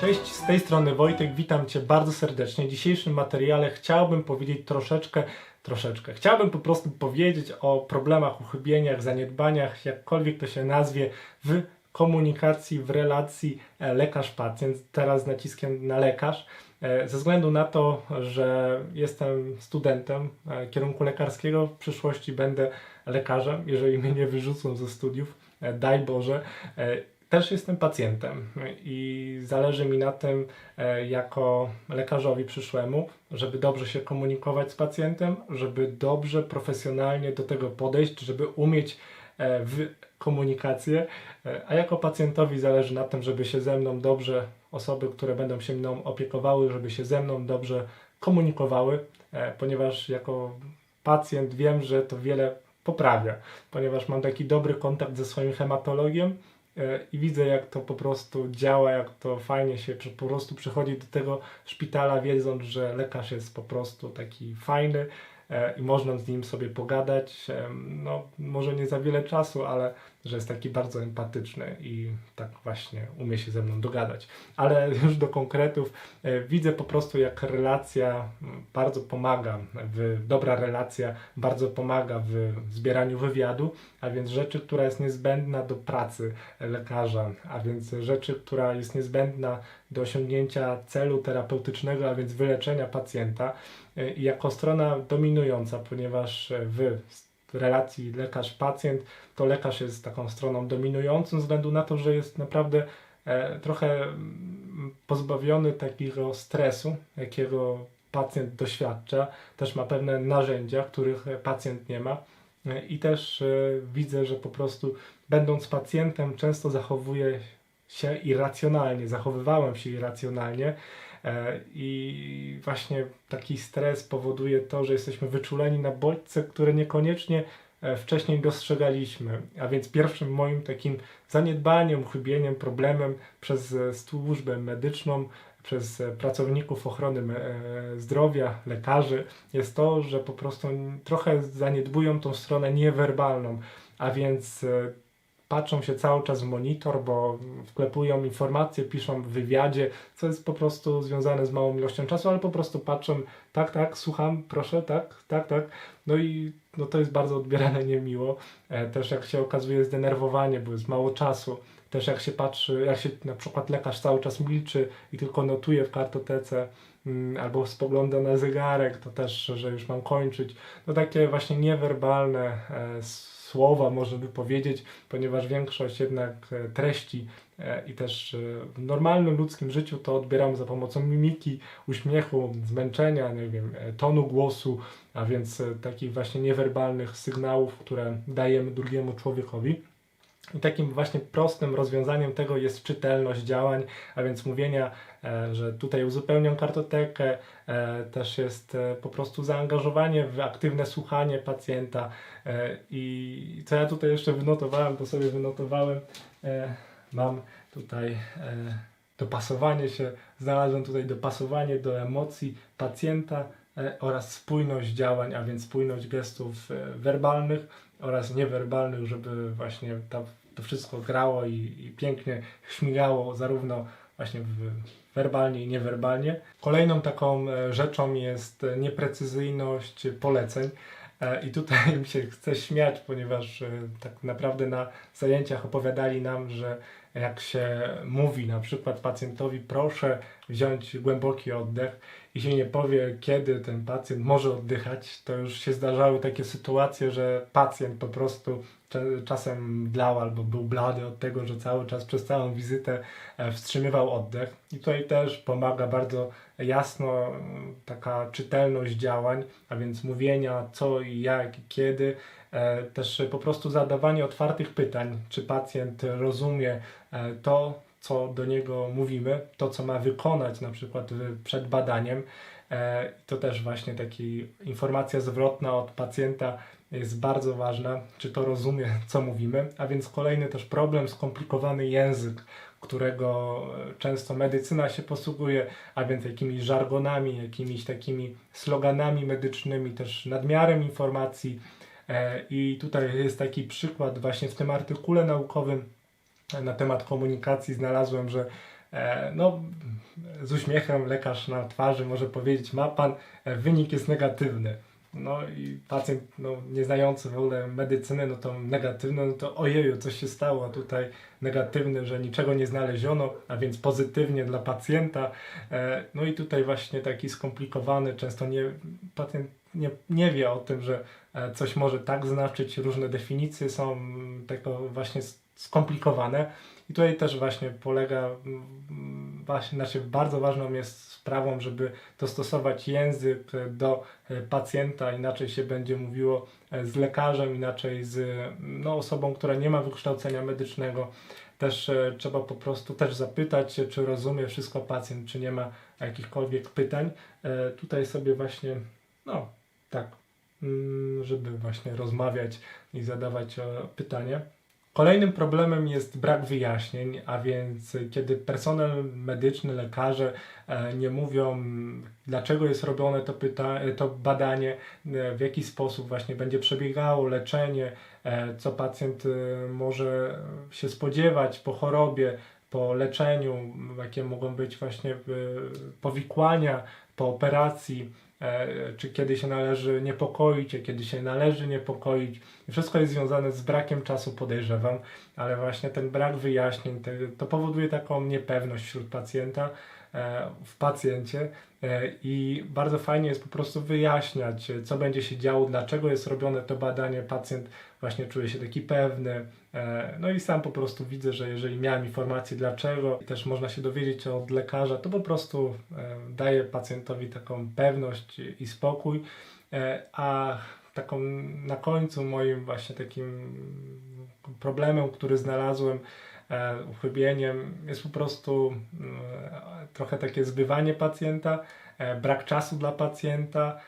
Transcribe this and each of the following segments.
Cześć, z tej strony Wojtek, witam Cię bardzo serdecznie. W dzisiejszym materiale chciałbym powiedzieć troszeczkę, troszeczkę, chciałbym po prostu powiedzieć o problemach, uchybieniach, zaniedbaniach, jakkolwiek to się nazwie, w komunikacji, w relacji e, lekarz-pacjent, teraz z naciskiem na lekarz. E, Ze względu na to, że jestem studentem e, kierunku lekarskiego, w przyszłości będę lekarzem, jeżeli mnie nie wyrzucą ze studiów, daj Boże. Też jestem pacjentem i zależy mi na tym, e, jako lekarzowi przyszłemu, żeby dobrze się komunikować z pacjentem, żeby dobrze, profesjonalnie do tego podejść, żeby umieć e, w komunikację, e, a jako pacjentowi zależy na tym, żeby się ze mną dobrze, osoby, które będą się mną opiekowały, żeby się ze mną dobrze komunikowały, ponieważ jako pacjent wiem, że to wiele poprawia, ponieważ mam taki dobry kontakt ze swoim hematologiem i widzę, jak to po prostu działa, jak to fajnie się po prostu przychodzi do tego szpitala, wiedząc, że lekarz jest po prostu taki fajny e, i można z nim sobie pogadać. em, No, może nie za wiele czasu, ale że jest taki bardzo empatyczny i tak właśnie umie się ze mną dogadać. Ale już do konkretów, e, widzę po prostu, jak relacja m, bardzo pomaga, w, dobra relacja bardzo pomaga w zbieraniu wywiadu, a więc rzeczy, która jest niezbędna do pracy lekarza, a więc rzeczy, która jest niezbędna do osiągnięcia celu terapeutycznego, a więc wyleczenia pacjenta. E, jako strona dominująca, ponieważ e, w relacji lekarz-pacjent, to lekarz jest taką stroną dominującą, względu na to, że jest naprawdę e, trochę mm, pozbawiony takiego stresu, jakiego pacjent doświadcza. Też ma pewne narzędzia, których pacjent nie ma. E, I też e, widzę, że po prostu będąc pacjentem często zachowuję się irracjonalnie, zachowywałem się irracjonalnie i właśnie taki stres powoduje to, że jesteśmy wyczuleni na bodźce, które niekoniecznie e, wcześniej dostrzegaliśmy. A więc pierwszym moim takim zaniedbaniem, uchybieniem, problemem przez e, służbę medyczną, przez e, pracowników ochrony e, zdrowia, lekarzy, jest to, że po prostu trochę zaniedbują tą stronę niewerbalną, a więc e, patrzą się cały czas w monitor, bo wklepują informacje, piszą w wywiadzie, co jest po prostu związane z małą ilością czasu, ale po prostu patrzą, tak, tak, słucham, proszę, tak, tak, tak. No i no to jest bardzo odbierane niemiło. E, też jak się okazuje zdenerwowanie, bo jest mało czasu. Też jak się patrzy, jak się na przykład lekarz cały czas milczy i tylko notuje w kartotece, mm, albo spogląda na zegarek, to też, że już mam kończyć. No takie właśnie niewerbalne e, słowa, można by powiedzieć, ponieważ większość jednak e, treści e, i też e, w normalnym ludzkim życiu to odbieram za pomocą mimiki, uśmiechu, zmęczenia, nie wiem, tonu głosu, a więc takich właśnie niewerbalnych sygnałów, które dajemy drugiemu człowiekowi. I takim właśnie prostym rozwiązaniem tego jest czytelność działań, a więc mówienia, e, że tutaj uzupełniam kartotekę, e, też jest e, po prostu zaangażowanie w aktywne słuchanie pacjenta. I co ja tutaj jeszcze wynotowałem, to sobie wynotowałem, mam tutaj dopasowanie się, znalazłem tutaj dopasowanie do emocji pacjenta oraz spójność działań, a więc spójność gestów werbalnych oraz niewerbalnych, żeby właśnie ta, to wszystko grało i, i pięknie śmigało zarówno właśnie w, werbalnie i niewerbalnie. Kolejną taką e, rzeczą jest e, nieprecyzyjność poleceń. E, I tutaj mi się chce śmiać, ponieważ tak naprawdę na zajęciach opowiadali nam, że jak się mówi na przykład pacjentowi, proszę wziąć głęboki oddech i się nie powie, kiedy ten pacjent może oddychać, to już się zdarzały takie sytuacje, że pacjent po prostu czasem dlał albo był blady od tego, że cały czas przez całą wizytę e, wstrzymywał oddech. I tutaj też pomaga bardzo jasno mm, taka czytelność działań, a więc mówienia co i jak i kiedy. E, Też po prostu zadawanie otwartych pytań, czy pacjent rozumie e, to, co do niego mówimy, to, co ma wykonać na przykład przed badaniem. E, To też właśnie taka informacja zwrotna od pacjenta jest bardzo ważna, czy to rozumie, co mówimy. A więc kolejny też problem, skomplikowany język, którego e, często medycyna się posługuje, a więc jakimiś żargonami, jakimiś takimi sloganami medycznymi, też nadmiarem informacji. E, I tutaj jest taki przykład właśnie w tym artykule naukowym na temat komunikacji znalazłem, że no, z uśmiechem lekarz na twarzy może powiedzieć, ma pan, e, wynik jest negatywny. No i pacjent no, nie znający w ogóle medycyny, no to negatywny, no to ojeju, coś się stało, a tutaj negatywny, że niczego nie znaleziono, a więc pozytywnie dla pacjenta. E, No i tutaj właśnie taki skomplikowany, często nie, pacjent nie, nie wie o tym, że e, coś może tak znaczyć, różne definicje są tego właśnie skomplikowane. I tutaj też właśnie polega, właśnie, znaczy bardzo ważną jest sprawą, żeby dostosować język e, do e, pacjenta, inaczej się będzie mówiło z lekarzem, inaczej z no, osobą, która nie ma wykształcenia medycznego. Też trzeba po prostu też zapytać się, czy rozumie wszystko pacjent, czy nie ma jakichkolwiek pytań. Tutaj sobie właśnie, no tak, mm, żeby właśnie rozmawiać i zadawać e, pytania. Kolejnym problemem jest brak wyjaśnień, a więc e, kiedy personel medyczny, lekarze e, nie mówią, dlaczego jest robione to, pyta- to badanie, w jaki sposób właśnie będzie przebiegało leczenie, co pacjent może się spodziewać po chorobie, po leczeniu, jakie mogą być właśnie e, powikłania po operacji, e, czy kiedy się należy niepokoić, a kiedy się należy niepokoić. Wszystko jest związane z brakiem czasu, podejrzewam, ale właśnie ten brak wyjaśnień to powoduje taką niepewność wśród pacjenta, e, w pacjencie i bardzo fajnie jest po prostu wyjaśniać, co będzie się działo, dlaczego jest robione to badanie. Pacjent właśnie czuje się taki pewny. E, No i sam po prostu widzę, że jeżeli miałem informację dlaczego też można się dowiedzieć od lekarza, to po prostu e, daje pacjentowi taką pewność i spokój. E, A taką na końcu moim właśnie takim problemem, który znalazłem, uchybieniem, jest po prostu mm, trochę takie zbywanie pacjenta, brak czasu dla pacjenta,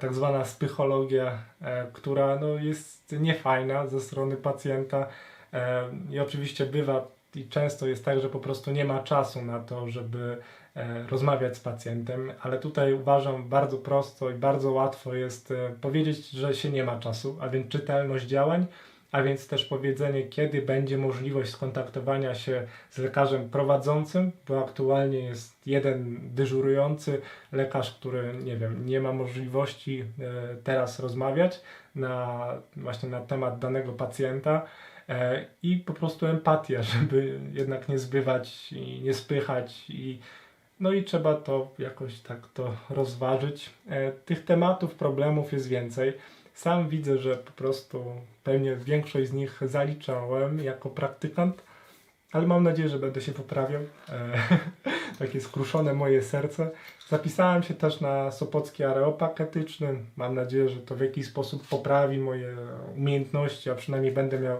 tak zwana spychologia, e, która no, jest niefajna ze strony pacjenta e, i oczywiście bywa i często jest tak, że po prostu nie ma czasu na to, żeby e, rozmawiać z pacjentem, ale tutaj uważam bardzo prosto i bardzo łatwo jest e, powiedzieć, że się nie ma czasu, a więc czytelność działań, a więc też powiedzenie, kiedy będzie możliwość skontaktowania się z lekarzem prowadzącym, bo aktualnie jest jeden dyżurujący lekarz, który nie wiem, nie ma możliwości e, teraz rozmawiać na właśnie na temat danego pacjenta e, i po prostu empatia, żeby jednak nie zbywać i nie spychać i no i trzeba to jakoś tak to rozważyć. E, Tych tematów, problemów jest więcej. Sam widzę, że po prostu pewnie większość z nich zaliczałem jako praktykant, ale mam nadzieję, że będę się poprawiał. E, Takie skruszone moje serce. Zapisałem się też na Sopocki Areopag etyczny. Mam nadzieję, że to w jakiś sposób poprawi moje umiejętności, a przynajmniej będę miał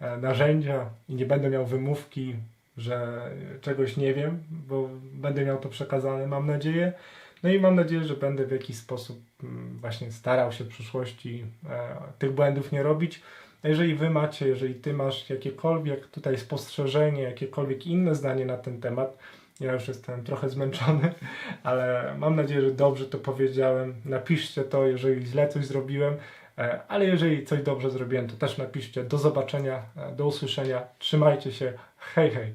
e, narzędzia i nie będę miał wymówki, że czegoś nie wiem, bo będę miał to przekazane, mam nadzieję. No i mam nadzieję, że będę w jakiś sposób mm, właśnie starał się w przyszłości e, tych błędów nie robić. Jeżeli wy macie, jeżeli ty masz jakiekolwiek tutaj spostrzeżenie, jakiekolwiek inne zdanie na ten temat, ja już jestem trochę zmęczony, ale mam nadzieję, że dobrze to powiedziałem. Napiszcie to, jeżeli źle coś zrobiłem, e, ale jeżeli coś dobrze zrobiłem, to też napiszcie. Do zobaczenia, e, do usłyszenia. Trzymajcie się. Hej, hej.